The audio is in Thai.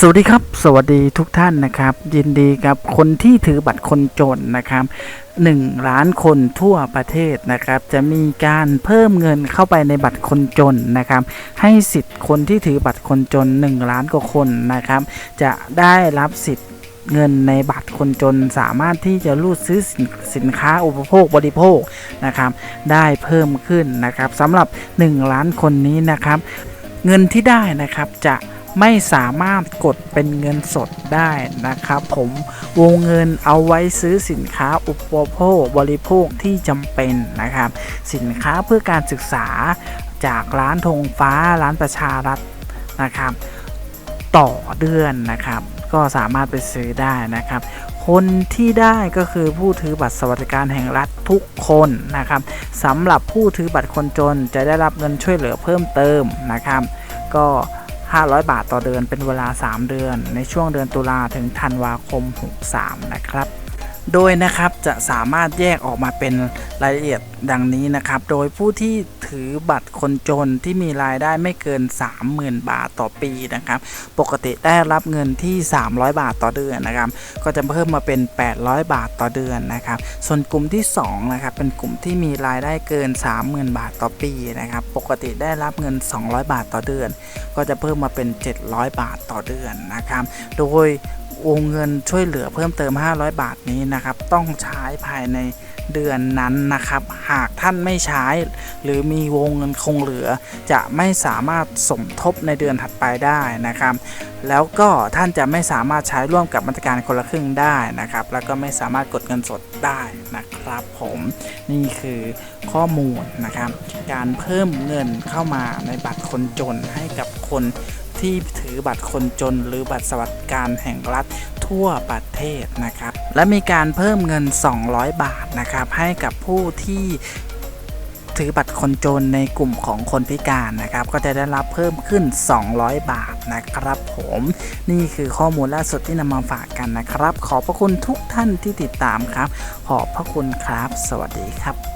สวัสดีครับ สวัสดีทุกท่านนะครับ ยินดีกับคนที่ถือบัตรคนจนนะครับ1ล้านคนทั่วประเทศนะครับ จะมีการเพิ่มเงินเข้าไปในบัตรคนจนนะครับ ให้สิทธิ์คนที่ถือบัตรคนจน 1 ล้านกว่าคนนะครับ จะได้รับสิทธิ์เงินในบัตรคนจนสามารถที่จะรูดซื้อสินสินค้าอุปโภคบริโภคนะครับ ได้เพิ่มขึ้นนะครับสำหรับ 1 ล้านคนนี้นะครับ เงินที่ได้นะครับจะ ไม่สามารถกดเป็นเงินสดได้นะครับผมวงเงินเอาไว้ซื้อสินค้าอุปโภคบริโภคที่จำเป็นนะครับ สินค้าเพื่อการศึกษาจากร้านธงฟ้าร้านประชารัฐนะครับ ต่อเดือนนะครับ ก็สามารถไปซื้อได้นะครับคนที่ได้ก็คือผู้ถือบัตรสวัสดิการแห่งรัฐทุกคนนะครับสำหรับผู้ถือบัตรคนจนจะได้รับเงินช่วยเหลือเพิ่มเติมนะครับ ก็ 500 บาทต่อเดือนเป็นเวลา 3 เดือน ในช่วงเดือนตุลาถึงธันวาคม 63 นะครับ โดยนะครับจะสามารถแยกออกมาเป็นรายละเอียดดังนี้นะครับ โดยผู้ที่ถือบัตรคนจนที่มีรายได้ไม่เกิน 30,000 บาทต่อปีนะครับ ปกติได้รับเงินที่ 300 บาทต่อเดือนนะครับ ก็จะเพิ่มมาเป็น 800 บาทต่อเดือนนะครับ ส่วนกลุ่มที่2นะครับเป็นกลุ่มที่มีรายได้เกิน 30,000 บาทต่อปีนะครับ ปกติได้รับเงิน 200 บาทต่อเดือน ก็จะเพิ่มมาเป็น 700 บาทต่อเดือนนะครับ โดย วงเงินช่วยเหลือเพิ่มเติม 500 บาทนี้นะครับ ต้องใช้ภายในเดือนนั้นนะครับ หากท่านไม่ใช้ หรือมีวงเงินคงเหลือ จะไม่สามารถสมทบในเดือนถัดไปได้นะครับ แล้วก็ท่านจะไม่สามารถใช้ร่วมกับมาตรการคนละครึ่งได้นะครับ แล้วก็ไม่สามารถกดเงินสดได้นะครับ ผมนี่คือข้อมูลนะครับ การเพิ่มเงินเข้ามาในบัตรคนจนให้กับคน ที่ถือบัตรคนจน หรือบัตรสวัสดิการแห่งรัฐทั่วประเทศนะครับ และมีการเพิ่มเงิน 200 บาทนะครับให้กับผู้ที่ถือบัตรคนจนในกลุ่มของคนพิการนะครับ ก็จะได้รับเพิ่มขึ้น 200 บาทนะครับผม นี่คือข้อมูลล่าสุดที่นำมาฝากกันนะครับ ขอบพระคุณทุกท่านที่ติดตามครับ ขอบพระคุณครับ สวัสดีครับ